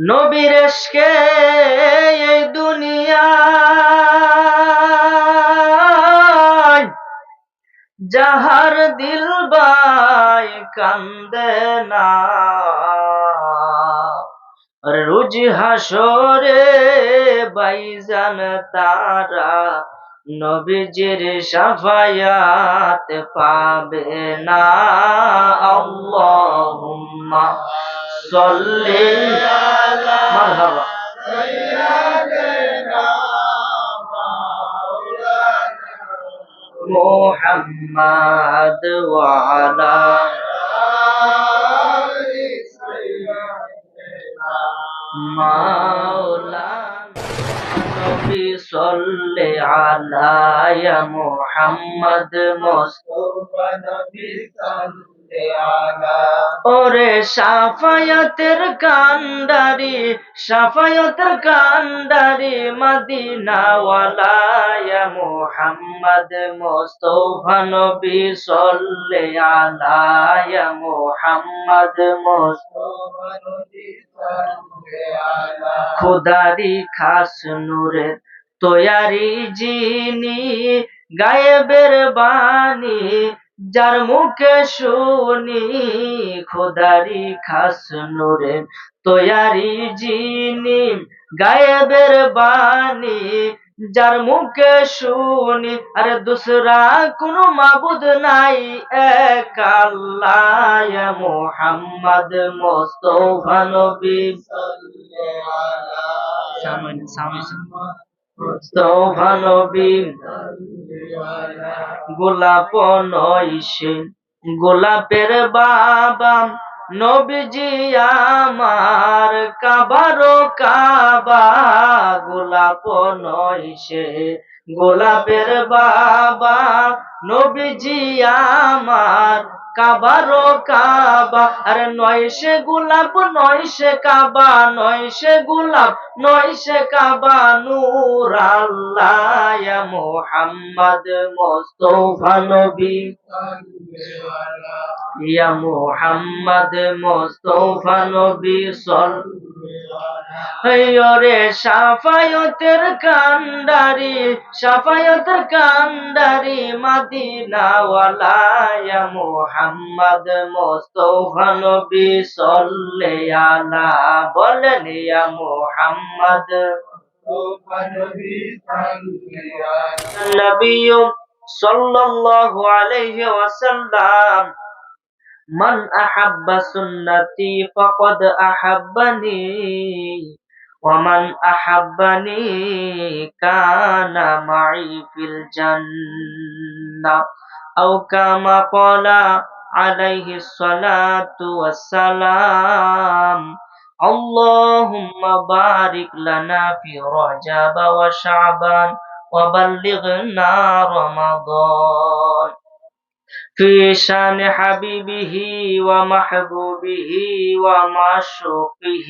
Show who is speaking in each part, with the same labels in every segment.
Speaker 1: নবীর এই দুনিয়া। যাহার দিল বাই কান্দে না। রুজ হাসরে বাইজান তারা নবীজির সাফায়াত পাবে না। আল্লাহুম্মা صلي على مرحبا سيدنا محمد وعلى صل على يا محمد مصطفى نبي صلى ওরে সাফায়তের কান্ডারি সাফায়তের কান্ডারি মদিনাওয়ালা ইয়া মুহাম্মদ মুস্তাফা নবী সাল্লে আলা ইয়া মুহাম্মদ খুদারি খাস নূরের তৈয়ারি যিনি গায়েবের বাণী যার মুখে শুনি খোদারি খাস নূরে তৈয়ারি যিনি গায়েবের বাণী। যার মুখে শুনি আরে দুসরা কোনো মাবুদ নাই এক আল্লাহ মুহাম্মদ মুস্তাফা নবী। সামনে সামনে নবী গোলাপ নইসে গোলাপের বাবা নবীজি আমার কাবারো কাবা। গোলাপ নইসে গোলাপের বাবা, নবীজি আমার, কাবারো কাবা। আরে নয় সে গোলাপ, নয় সে কাবা, নয় সে গোলাপ, নয় সে কাবা। নূর আল্লাহ মুহাম্মদ মুস্তাফা নবী। ইয়া মুহাম্মদ মুস্তাফা নবী সাল্লাল্লাহু সাফায়তের কান্ডারি সাফায়তের কান্ডারি মাদিনাওয়ালায়া মোহাম্মদ মোস্তফা নবী সল্লে আলা বলেন, ইয়া মোহাম্মদ। নবী সাল্লাল্লাহু আলাইহি ওয়াসাল্লাম, মান আহাব্বা সুন্নতি ফাকাদ আহাব্বানি। أحبني ومن أحبني كان معي في الجنة أو كما قال عليه الصلاة والسلام اللهم بارك لنا في رجب وشعبان وبلغنا رمضان في شان حبيبه ومحبوبه ومعشوقه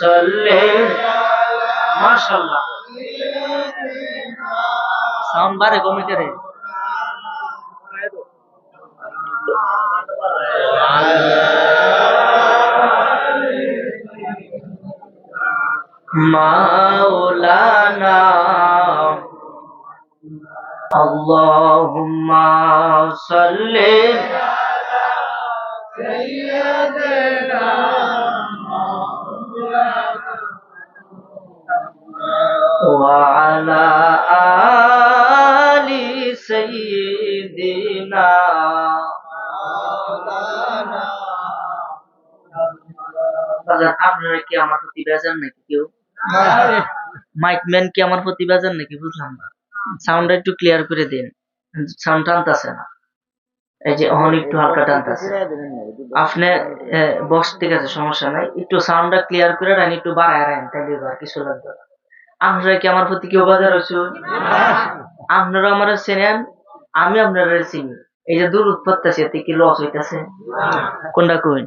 Speaker 1: صل ما شاء الله সাউন্ড বাড়ে কমে করে মাওলানা اللهم صل وعلى آل سيدنا বাজান, আপনারা কি আমার প্রতি বেজার নাকি কেউ মাইক ম্যান কি আমার প্রতি বেজার নাকি বুঝলাম না সাউন্ড একটু ক্লিয়ার করে দিন সাউন্ড টানতেছে না এই যে অহন একটু হালকা টানতেছে আপনি বক্স ঠিক আছে সমস্যা নাই। একটু সাউন্ডটা ক্লিয়ার করে রাখেন একটু বাড়ায় রাখেন তাহলে এবার কিছু লাগবে না। আপনারা কি আমার প্রতি কেউ বাজার হয়েছে আপনারা আমার চেনেন আমি আপনারা চিনি। এই যে দূর উৎপত্তি এতে কি লস হইতাছে? কোনটা কইন?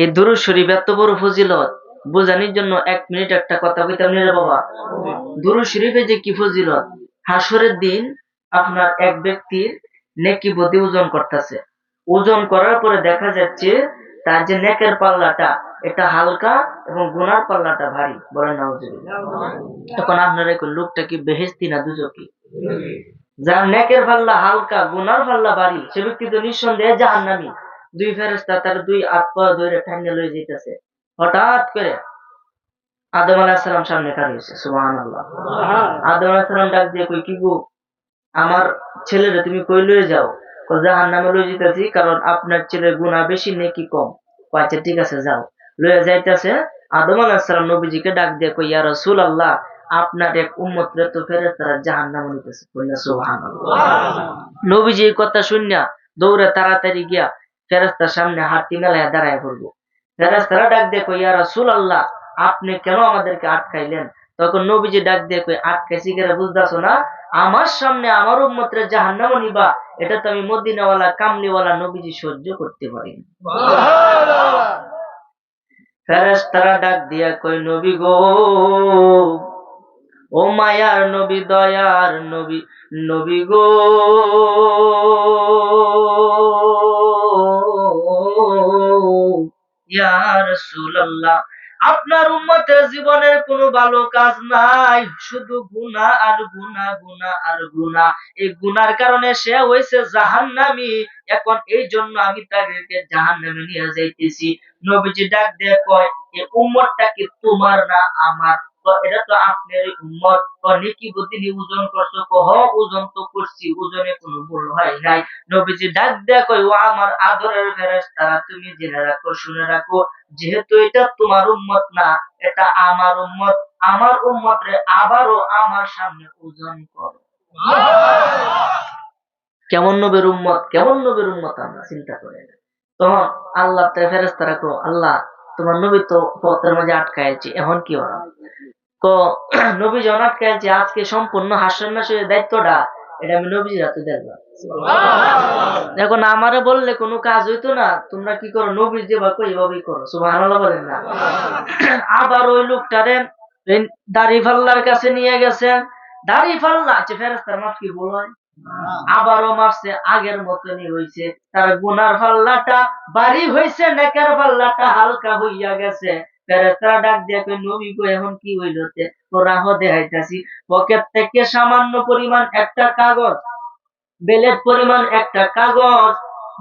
Speaker 1: এই দুরুদ শরীফ এত বড় ফজিলত বোঝানোর জন্য এক মিনিট একটা কথা কইতাম নি রে বাবা? দুরুদ শরীফে যে কি ফজিলত? হাসরের দিন আপনার এক ব্যক্তির নেকি বদি ওজন করতেছে। ওজন করার পরে দেখা যাচ্ছে তার যে নেকের পাল্লাটা এটা হালকা এবং গুনার পাল্লাটা ভারী। বলেন তখন আপনারা লোকটা কি বেহেস্তি না দুজকি? যার নেকের পাল্লা হালকা গুনার পাল্লা ভারী সে ব্যক্তি তো নিঃসন্দেহে জাহান্নামী। দুই ফেরেস্তা তার দুই পা ধরে ঠান্ডা লয়ে যেতেছে হঠাৎ করে আদম আলাহিসাল্লাম সামনে কার হয়েছে সুবাহান আল্লাহ আদম আলাহিসাল্লাম ডাক দিয়ে কই কি গো? আমার ছেলেরে তুমি কই লয়ে যাও? জাহান নামে লয়ে যেতেছি কারণ আপনার ছেলের গুণা বেশি, নেকি কম। আচ্ছা ঠিক আছে, যাও। লয়ে যাইতেছে, আদম আলাহিসাল্লাম নবীজিকে ডাক দিয়ে কই ইয়া রাসূল আল্লাহ আপনার এক উম্মত রে তো ফেরেস্তারা জাহান নামে নিতেছে। কইলা সুবহান নবীজি এই কথা শুনিয়া দৌড়ে তাড়াতাড়ি গিয়া ফেরেস্তার সামনে হাতি মেলায় দাঁড়ায় পড়ব ফেরেস্তারা ডাক কই ইয়া রাসূল আল্লাহ আপনি কেন আমাদেরকে আটকাইলেন? তখন নবীজি ডাক কই আটকাইছি কেন, বুঝতেছো না? আমার সামনে আমার উম্মতরে জাহান্নাম নিবা এটা তো আমি মদিনাওয়ালা কামলিওয়ালা নবীজি সহ্য করতে পারি। ফেরেশতারা ডাক দিয়া কই নবী গো ও মায়ার নবী দয়ার নবী নবী গো ইয়া রাসূলুল্লাহ আপনার উম্মতের জীবনের কোনো ভালো কাজ নাই। শুধু গুনা আর গুনা গুনা আর গুনা এই গুনার কারণে সে হয়েছে জাহান্নামি। এখন এই জন্য আমি তাদেরকে জাহান্নামে নিয়ে যাইতেছি। নবীজি ডাক দিয়ে কয় এই উম্মতটা কি তোমার না আমার? এটা তো আপনার উম্মত। তো নেকি ওজন করছ? ওজন তো করছি, ওজনে কোনো ভুল হয় নাই। নবীজি ডাক দেয়া কই ও আমার আদরের তুমি জেনে রাখো, শুনে রাখো, যেহেতু এটা তোমার উম্মত না, এটা আমার উম্মত। আমার উম্মত রে আবারও আমার সামনে ওজন করো। কেমন নবীর উম্মত? কেমন নবীর উম্মত আমরা চিন্তা করে তখন আল্লাহ তার ফেরেস্তারা কো আল্লাহ, তোমার নবী তো পথের মাঝে আটকাইছে এখন কি ওরা কো নবী যখন আটকাইছে আজকে সম্পূর্ণ হাসন নাসের দায়িত্বটা এটা আমি নবীজির হাতে দেখলাম এখন আমারে বললে কোনো কাজ হইতো না তোমরা কি করো নবী যেভাবে কই এভাবেই করো সুবহানাল্লাহ বলেন না। আবার ওই লোকটারে দাড়ি ফাল্লার কাছে নিয়ে গেছে। দাড়ি ফাল্লা আচ্ছা ফেরেস্তার মাফ কি বল আবারও মারছে আগের মতনই হইছে। তার গুনার ফাল্লাটা বাড়ি হইছে নেকের পাল্লাটা হালকা হইয়া গেছে। ফেরেস্তারা ডাক দিয়ে কই নবী গো এখন কি হইল? তে তোরা হ দেখাইতাছি পকেট থেকে সামান্য পরিমাণ একটা কাগজ বেলেট পরিমাণ একটা কাগজ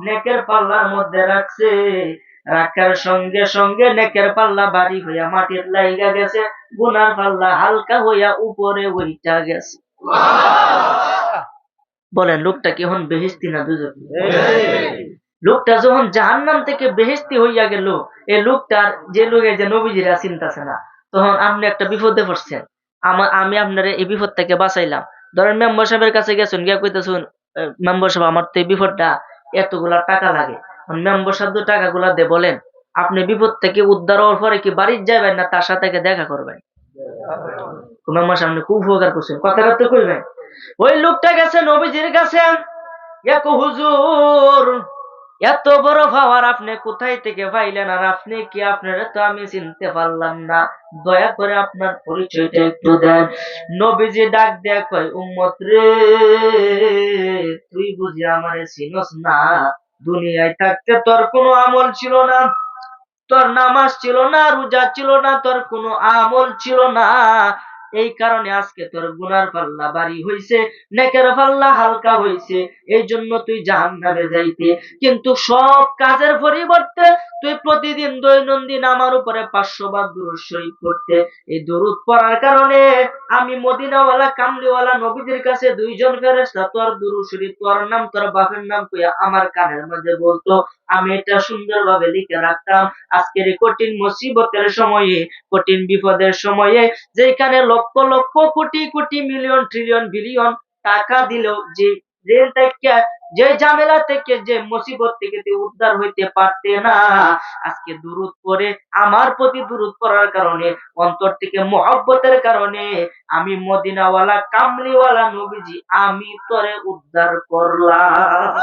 Speaker 1: নেকের পাল্লার মধ্যে রাখছে। রাখার সঙ্গে সঙ্গে নেকের পাল্লা ভারী হইয়া মাটির লাইগা গেছে গুনার পাল্লা হালকা হইয়া উপরে উইটা গেছে। বলেন লোকটা কি এখন বেহেস্তি না দুজন লোকটা যখন জাহান্নাম থেকে বেহেস্তি হইয়া গেল এই লোকটার যে লোক যে নবীজিরা চিন্তাছে না, তখন আপনি একটা বিপদে পড়ছেন। আমার আমি আপনার এই বিপদ থেকে বাঁচাইলাম। ধরেন মেম্বার সাহেবের কাছে গেছেন, গিয়া কইতেছেন মেম্বার সাহেব, আমার তো এই বিপদটা এতগুলা টাকা লাগে। মেম্বার সাহেব টাকাগুলা দে, বলেন, আপনি বিপদ থেকে উদ্ধার হওয়ার পরে কি বাড়ির যাবেন না তার সাথে দেখা করবেন? মেম্বার সামনে খুব উপকার করছেন। কথাটা তো কইবেন। ওই লোকটা গেছে, নবীজির কাছে। হুজুর এত বড় পাওয়ার আপনি কোথায় থেকে পাইলেন আর আপনি কি আপনারা তো আমি চিনতে পারলাম না? দয়া করে আপনার পরিচয়টা একটু দেন। নবীজি ডাক দেয়া কয়, উম্মত রে, তুই বুঝি আমারে চিনস না? দুনিয়ায় থাকতে তোর কোনো আমল ছিল না। তোর নামাজ ছিল না, রোজা ছিল না, তোর কোনো আমল ছিল না। এই কারণে আজকে তোর গুনার পাল্লা বাড়ি হইছে, নেকের পাল্লা হালকা হইছে এই জন্য তুই জাহান্নামে যাইতে। কিন্তু সব কাজের পরিবর্তে তুই প্রতিদিন দৈনন্দিন আমার উপরে পাঁচশো বার দুরুদ শরীফ পড়তে। এই দুরুদ পড়ার কারণে আমি মদিনাওয়ালা, কামলিওয়ালা নবীদের কাছে দুইজন ফেরেশতা তোর শরীফ তোর নাম, তোর বাপের নাম কইয়া আমার কানের মাঝে বলতো আমি এটা সুন্দরভাবে লিখে রাখতাম। আজকের কঠিন মুসিবতের সময়ে, কঠিন বিপদের সময়ে, যেখানে lakh lakh crore crore million trillion billion টাকা দিলেও যে জেল থেকে, যে ঝামেলা থেকে, যে মুসিবত থেকে উদ্ধার হইতে পারতে না। আজকে দুরুদ পরে আমার প্রতি দুরুদ পড়ার কারণে, অন্তর থেকে মহব্বতের কারণে, আমি মদিনাওয়ালা, কামলিওয়ালা নবীজি, আমি তোরে উদ্ধার করলাম।